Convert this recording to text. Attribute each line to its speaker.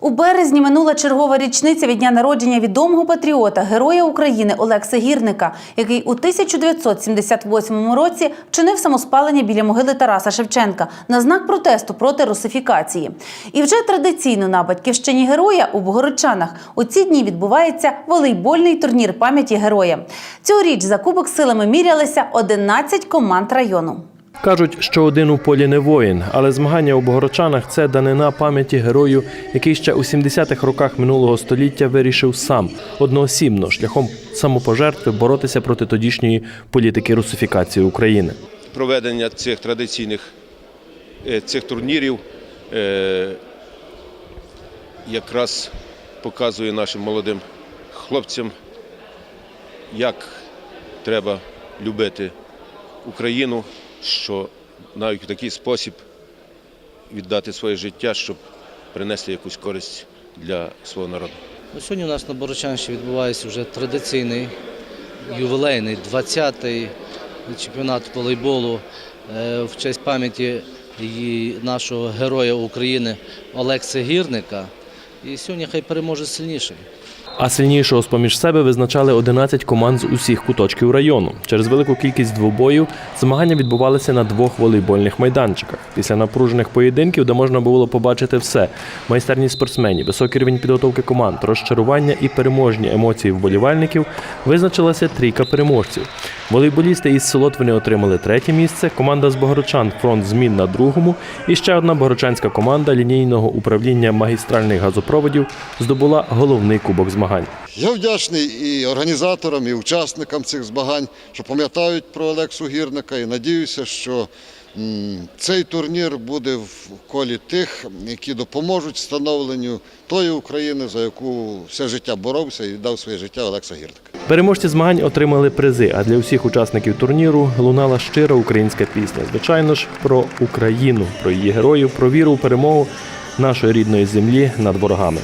Speaker 1: У березні минула чергова річниця від дня народження відомого патріота, героя України Олекса Гірника, який у 1978 році вчинив самоспалення біля могили Тараса Шевченка на знак протесту проти русифікації. І вже традиційно на батьківщині героя у Богородчанах у ці дні відбувається волейбольний турнір пам'яті героя. Цьогоріч за кубок силами мірялися 11 команд району.
Speaker 2: Кажуть, що один у полі не воїн, але змагання у Богородчанах – це данина пам'яті герою, який ще у 70-х роках минулого століття вирішив сам одноосібно шляхом самопожертви боротися проти тодішньої політики русифікації України.
Speaker 3: проведення цих традиційних е, цих турнірів е, якраз показує нашим молодим хлопцям, як треба любити Україну, що навіть в такий спосіб віддати своє життя, щоб принести якусь користь для свого народу.
Speaker 4: Ну, Сьогодні у нас на Борочанщині відбувається вже традиційний ювілейний 20-й чемпіонат волейболу е, в честь пам'яті нашого героя України Олекса Гірника. І сьогодні хай переможе сильніший.
Speaker 2: А сильнішого з-поміж себе визначали 11 команд з усіх куточків району. Через велику кількість двобоїв змагання відбувалися на двох волейбольних майданчиках. Після напружених поєдинків, де можна було побачити все: майстерні спортсменів, високий рівень підготовки команд, розчарування і переможні емоції вболівальників, визначилася трійка переможців. Волейболісти із Солотвини отримали третє місце, команда з Богорочан фронт змін на другому, і ще одна богорочанська команда лінійного управління магістральних газопроводів здобула головний кубок змагань.
Speaker 5: Я вдячний і організаторам, і учасникам цих змагань, що пам'ятають про Олексу Гірника, і надіюся, що цей турнір буде в колі тих, які допоможуть встановленню тої України, за яку все життя боровся і віддав своє життя Олекса Гірник.
Speaker 2: Переможці змагань отримали призи, а для усіх учасників турніру лунала щира українська пісня. Звичайно ж, про Україну, про її героїв, про віру у перемогу нашої рідної землі над ворогами.